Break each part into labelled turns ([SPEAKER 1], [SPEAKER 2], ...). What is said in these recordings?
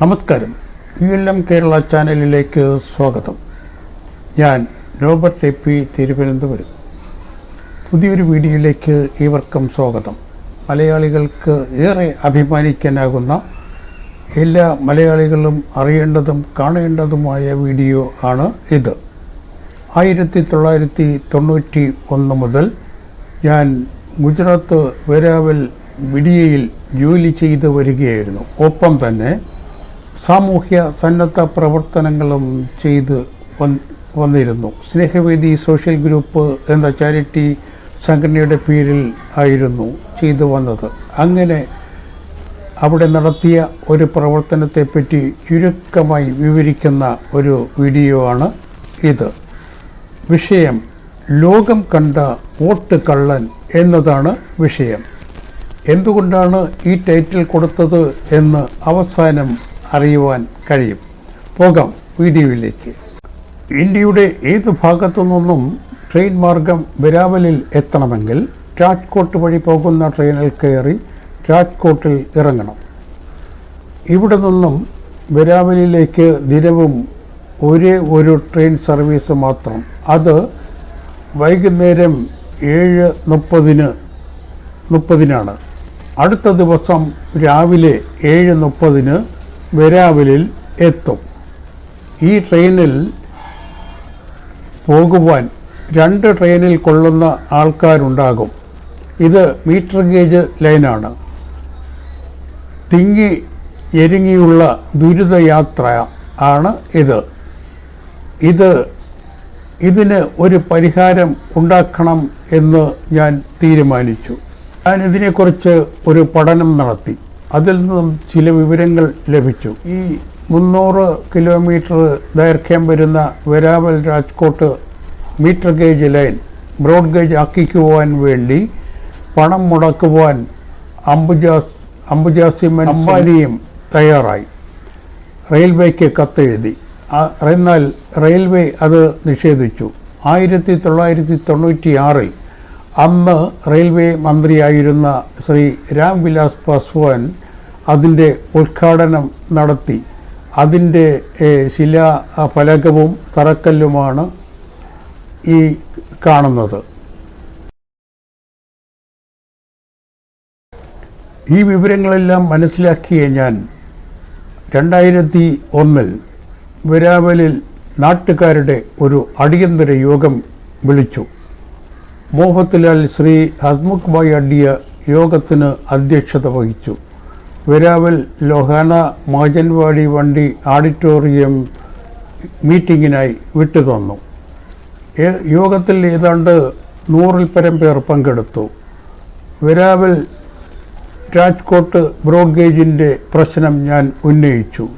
[SPEAKER 1] നമസ്കാരം. U L M Kerala ചാനലിലേക്ക് സ്വാഗതം. ഞാൻ റോബർട്ട് എ പി തിരുവനന്തപുരം. പുതിയൊരു വീഡിയോയിലേക്ക് ഏവർക്കും സ്വാഗതം. മലയാളികൾക്ക് ഏറെ അഭിമാനിക്കാനാകുന്ന എല്ലാ മലയാളികളും അറിയേണ്ടതും കാണേണ്ടതുമായ വീഡിയോ ആണ് ഇത്. ആയിരത്തി തൊള്ളായിരത്തി തൊണ്ണൂറ്റി ഒന്ന് മുതൽ ഞാൻ ഗുജറാത്ത് വേരാവൽ വിഡിയയിൽ ജോലി ചെയ്തു വരികയായിരുന്നു. ഒപ്പം തന്നെ സാമൂഹ്യ സന്നദ്ധ പ്രവർത്തനങ്ങളും ചെയ്ത് വന്ന് വന്നിരുന്നു. സ്നേഹവേദി സോഷ്യൽ ഗ്രൂപ്പ് എന്ന ചാരിറ്റി സംഘടനയുടെ പേരിൽ ആയിരുന്നു ചെയ്തു വന്നത്. അങ്ങനെ അവിടെ നടത്തിയ ഒരു പ്രവർത്തനത്തെപ്പറ്റി ചുരുക്കമായി വിവരിക്കുന്ന ഒരു വീഡിയോ ആണ് ഇത്. വിഷയം ലോകം കണ്ട വോട്ട് കള്ളൻ എന്നതാണ് വിഷയം. എന്തുകൊണ്ടാണ് ഈ ടൈറ്റിൽ കൊടുത്തത് എന്ന് അവസാനം അറിയുവാൻ കഴിയും. പോകാം വീഡിയോയിലേക്ക്. ഇന്ത്യയുടെ ഏത് ഭാഗത്തു നിന്നും ട്രെയിൻ മാർഗം വിരാവലിൽ എത്തണമെങ്കിൽ രാജ്കോട്ട് വഴി പോകുന്ന ട്രെയിനിൽ കയറി രാജ്കോട്ടിൽ ഇറങ്ങണം. ഇവിടെ നിന്നും വിരാവലിലേക്ക് ദിനവും ഒരേ ഒരു ട്രെയിൻ സർവീസ് മാത്രം. അത് വൈകുന്നേരം ഏഴ് മുപ്പതിന് മുപ്പതിനാണ്. അടുത്ത ദിവസം രാവിലെ ഏഴ് മുപ്പതിന് വെരാവലിൽ എത്തും. ഈ ട്രെയിനിൽ പോകുവാൻ രണ്ട് ട്രെയിനിൽ കൊള്ളുന്ന ആൾക്കാരുണ്ടാകും. ഇത് മീറ്റർ ഗേജ് ലൈനാണ്. തിങ്ങി എരുങ്ങിയുള്ള ദുരിതയാത്ര ആണ് ഇത്. ഇത് ഇതിന് ഒരു പരിഹാരം ഉണ്ടാക്കണം എന്ന് ഞാൻ തീരുമാനിച്ചു. ഞാൻ ഇതിനെക്കുറിച്ച് ഒരു പഠനം നടത്തി. അതിൽ നിന്നും ചില വിവരങ്ങൾ ലഭിച്ചു. ഈ മുന്നൂറ് കിലോമീറ്റർ ദൈർഘ്യം വരുന്ന Veraval Rajkot metre gauge line broad gauge ആക്കിക്കുവാൻ വേണ്ടി പണം മുടക്കുവാൻ അംബുജാസ് അംബുജാസിമൻ അംബാനിയും തയ്യാറായി. റെയിൽവേക്ക് കത്തെഴുതി. എന്നാൽ റെയിൽവേ അത് നിഷേധിച്ചു. ആയിരത്തി തൊള്ളായിരത്തി തൊണ്ണൂറ്റി ആറിൽ അന്ന് റെയിൽവേ മന്ത്രിയായിരുന്ന ശ്രീ രാംവിലാസ് പാസ്വാൻ അതിന്റെ ഉദ്ഘാടനം നടത്തി. അതിന്റെ ശിലാ ഫലകവും തറക്കല്ലുമാണ് ഈ കാണുന്നത്. ഈ വിവരങ്ങളെല്ലാം മനസ്സിലാക്കിയ ഞാൻ രണ്ടായിരത്തി ഒന്നിൽ വിരാവലിൽ നാട്ടുകാരുടെ ഒരു അടിയന്തര യോഗം വിളിച്ചു. മോഹത്തിലാൽ ശ്രീ ഹസ്മുഖ് ഭായ് അഡിയ യോഗത്തിന് അധ്യക്ഷത വഹിച്ചു. വെരാവൽ ലോഹാന മാജൻവാടി വണ്ടി ഓഡിറ്റോറിയം മീറ്റിങ്ങിനായി വിട്ടുതന്നു തന്നു. യോഗത്തിൽ ഏതാണ്ട് നൂറിൽ പരം പേർ പങ്കെടുത്തു. വെരാവൽ രാജ്കോട്ട് ബ്രോഗേജിന്റെ പ്രശ്നം ഞാൻ ഉന്നയിച്ചു.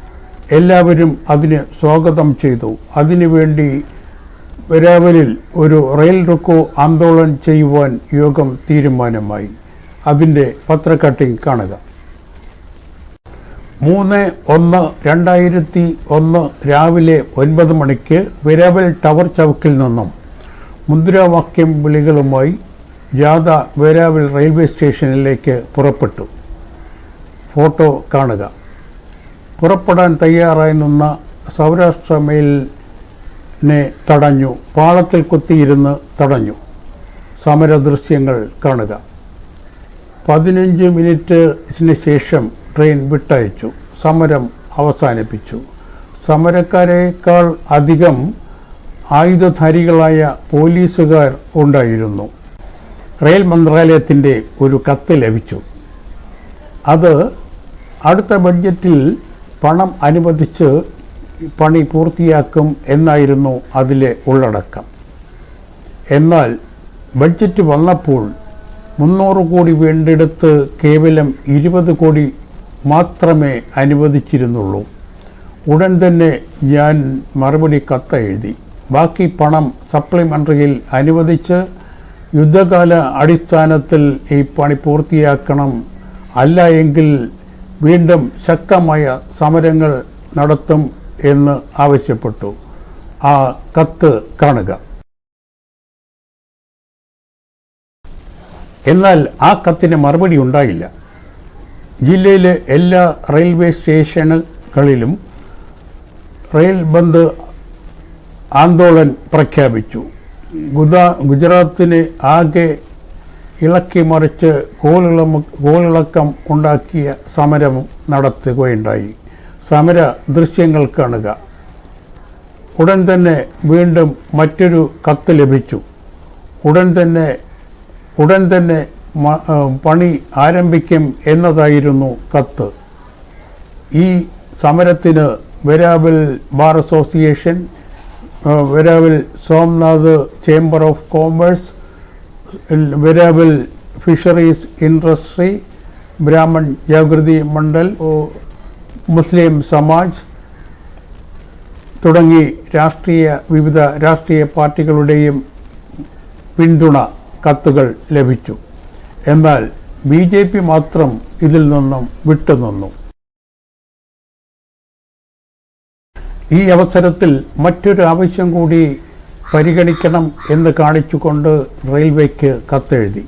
[SPEAKER 1] എല്ലാവരും അതിന് സ്വാഗതം ചെയ്തു. അതിനുവേണ്ടി വെരാവലിൽ ഒരു റെയിൽ റുക്കോ ആന്തോളൻ ചെയ്യുവാൻ യോഗം തീരുമാനമായി. അതിന്റെ പത്ര കട്ടിംഗ് കാണുക. മൂന്ന് ഒന്ന് രണ്ടായിരത്തി ഒന്ന് രാവിലെ ഒൻപത് മണിക്ക് വിരവൽ ടവർ ചവക്കിൽ നിന്നും മുദ്രാവാക്യം വിളികളുമായി ജാഥ വേരാവിൽ റെയിൽവേ സ്റ്റേഷനിലേക്ക് പുറപ്പെട്ടു. ഫോട്ടോ കാണുക. പുറപ്പെടാൻ തയ്യാറായി നിന്ന സൗരാഷ്ട്ര മെയിലിനെ തടഞ്ഞു. പാളത്തിൽ കുത്തിയിരുന്ന് തടഞ്ഞു. സമര ദൃശ്യങ്ങൾ കാണുക. പതിനഞ്ച് മിനിറ്റിന് ശേഷം ട്രെയിൻ വിട്ടയച്ചു. സമരം അവസാനിപ്പിച്ചു. സമരക്കാരേക്കാൾ അധികം ആയുധധാരികളായ പോലീസുകാർ ഉണ്ടായിരുന്നു. റെയിൽ മന്ത്രാലയത്തിന്റെ ഒരു കത്ത് ലഭിച്ചു. അത് അടുത്ത ബഡ്ജറ്റിൽ പണം അനുവദിച്ച് പണി പൂർത്തിയാക്കും എന്നായിരുന്നു അതിലെ ഉള്ളടക്കം. എന്നാൽ ബഡ്ജറ്റ് വന്നപ്പോൾ മുന്നൂറ് കോടി വേണ്ടെടുത്ത് കേവലം ഇരുപത് കോടി മാത്രമേ അനുവദിച്ചിരുന്നുള്ളൂ. ഉടൻ തന്നെ ഞാൻ മറുപടി കത്ത് എഴുതി. ബാക്കി പണം സപ്ലിമെന്ററിയിൽ അനുവദിച്ച് യുദ്ധകാല അടിസ്ഥാനത്തിൽ ഈ പണി പൂർത്തിയാക്കണം അല്ല എങ്കിൽ വീണ്ടും ശക്തമായ സമരങ്ങൾ നടത്തും എന്ന് ആവശ്യപ്പെട്ടു. ആ കത്ത് കാണുക. എന്നാൽ ആ കത്തിന് മറുപടി ഉണ്ടായില്ല. ജില്ലയിലെ എല്ലാ റെയിൽവേ സ്റ്റേഷനുകളിലും റെയിൽ ബന്ദ് ആന്തോളൻ പ്രഖ്യാപിച്ചു. ഗുദാ ഗുജറാത്തിനെ ആകെ ഇളക്കി മറിച്ച് കോളിളമ കോളിളക്കം ഉണ്ടാക്കിയ സമരം നടത്തുകയുണ്ടായി. സമര ദൃശ്യങ്ങൾ കാണുക. ഉടൻ തന്നെ വീണ്ടും മറ്റൊരു കത്ത് ലഭിച്ചു. ഉടൻ തന്നെ ഉടൻ തന്നെ പണി ആരംഭിക്കും എന്നതായിരുന്നു കത്ത്. ഈ സമരത്തിന് വെരാബിൽ bar association വെരാബിൽ Somnath chamber of commerce വെരാബിൽ fisheries industry Brahmin Jagriti Mandal മുസ്ലിം സമാജ് തുടങ്ങി രാഷ്ട്രീയ വിവിധ രാഷ്ട്രീയ പാർട്ടികളുടെയും പിന്തുണ കത്തുകൾ ലഭിച്ചു. എന്നാൽ ബി ജെ പി മാത്രം ഇതിൽ നിന്നും വിട്ടുനിന്നു. ഈ അവസരത്തിൽ മറ്റൊരു ആവശ്യം കൂടി പരിഗണിക്കണം എന്ന് കാണിച്ചുകൊണ്ട് റെയിൽവേക്ക് കത്തെഴുതി.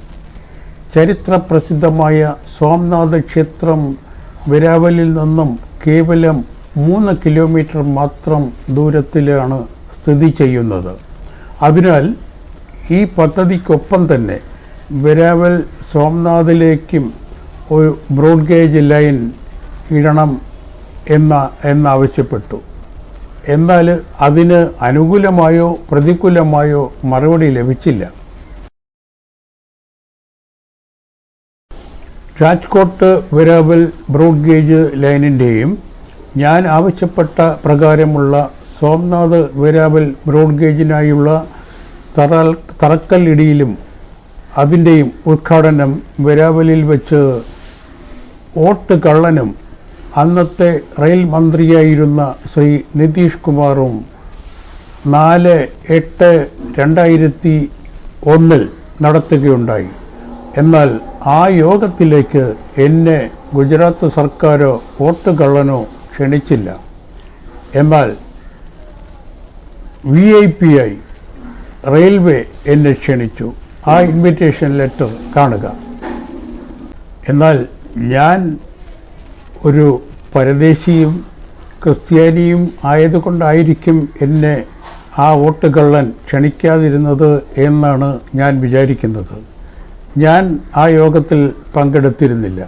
[SPEAKER 1] ചരിത്ര പ്രസിദ്ധമായ സോംനാഥ് ക്ഷേത്രം വിരാവലിൽ നിന്നും കേവലം മൂന്ന് കിലോമീറ്റർ മാത്രം ദൂരത്തിലാണ് സ്ഥിതി ചെയ്യുന്നത്. അതിനാൽ ഈ പദ്ധതിക്കൊപ്പം തന്നെ വെരാവൽ സോംനാഥിലേക്കും ഒരു ബ്രോഡ് ഗേജ് ലൈൻ ഇടണം എന്ന എന്നാവശ്യപ്പെട്ടു. എന്നാൽ അതിന് അനുകൂലമായോ പ്രതികൂലമായോ മറുപടി ലഭിച്ചില്ല. രാജ്കോട്ട് വിരാവൽ ബ്രോഡ് ഗേജ് ലൈനിന്റെയും ഞാൻ ആവശ്യപ്പെട്ട പ്രകാരമുള്ള സോംനാഥ് വിരാവൽ ബ്രോഡ് ഗേജിനായുള്ള തറ തറക്കല്ലിടിയിലും അതിന്റെയും ഉദ്ഘാടനം വെരാവലിൽ വെച്ച് ഓട്ട് കള്ളനും അന്നത്തെ റെയിൽ മന്ത്രിയായിരുന്ന ശ്രീ നിതീഷ് കുമാറും നാല് എട്ട് രണ്ടായിരത്തി ഒന്നിൽ നടത്തുകയുണ്ടായി. എന്നാൽ ആ യോഗത്തിലേക്ക് എന്നെ ഗുജറാത്ത് സർക്കാരോ വോട്ട് കള്ളനോ ക്ഷണിച്ചില്ല. എന്നാൽ വി ഐ പി ആയി റെയിൽവേ എന്നെ ക്ഷണിച്ചു. ആ ഇൻവിറ്റേഷൻ ലെറ്റർ കാണുക. എന്നാൽ ഞാൻ ഒരു പരദേശിയും ക്രിസ്ത്യാനിയും ആയതുകൊണ്ടായിരിക്കും എന്നെ ആ വോട്ട് കള്ളൻ ക്ഷണിക്കാതിരുന്നത് എന്നാണ് ഞാൻ വിചാരിക്കുന്നത്. ഞാൻ ആ യോഗത്തിൽ പങ്കെടുത്തിരുന്നില്ല.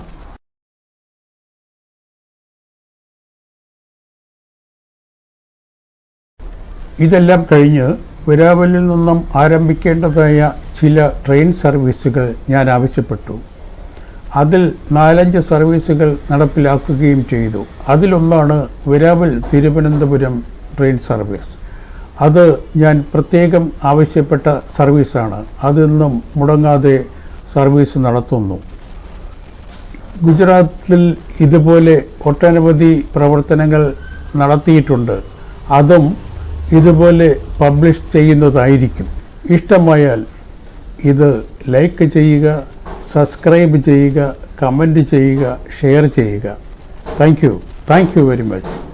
[SPEAKER 1] ഇതെല്ലാം കഴിഞ്ഞ് വിരാവലിൽ നിന്നും ആരംഭിക്കേണ്ടതായ ചില ട്രെയിൻ സർവീസുകൾ ഞാൻ ആവശ്യപ്പെട്ടു. അതിൽ നാലഞ്ച് സർവീസുകൾ നടപ്പിലാക്കുകയും ചെയ്തു. അതിലൊന്നാണ് വിരാവൽ തിരുവനന്തപുരം ട്രെയിൻ സർവീസ്. അത് ഞാൻ പ്രത്യേകം ആവശ്യപ്പെട്ട സർവീസാണ്. അതിന്നും മുടങ്ങാതെ സർവീസ് നടത്തുന്നു. ഗുജറാത്തിൽ ഇതുപോലെ ഒട്ടനവധി പ്രവർത്തനങ്ങൾ നടത്തിയിട്ടുണ്ട്. അതും ഇതുപോലെ പബ്ലിഷ് ചെയ്യുന്നതായിരിക്കും. ഇഷ്ടമായാൽ ഇത് ലൈക്ക് ചെയ്യുക സബ്സ്ക്രൈബ് ചെയ്യുക കമന്റ് ചെയ്യുക ഷെയർ ചെയ്യുക. Thank you. Thank you very much.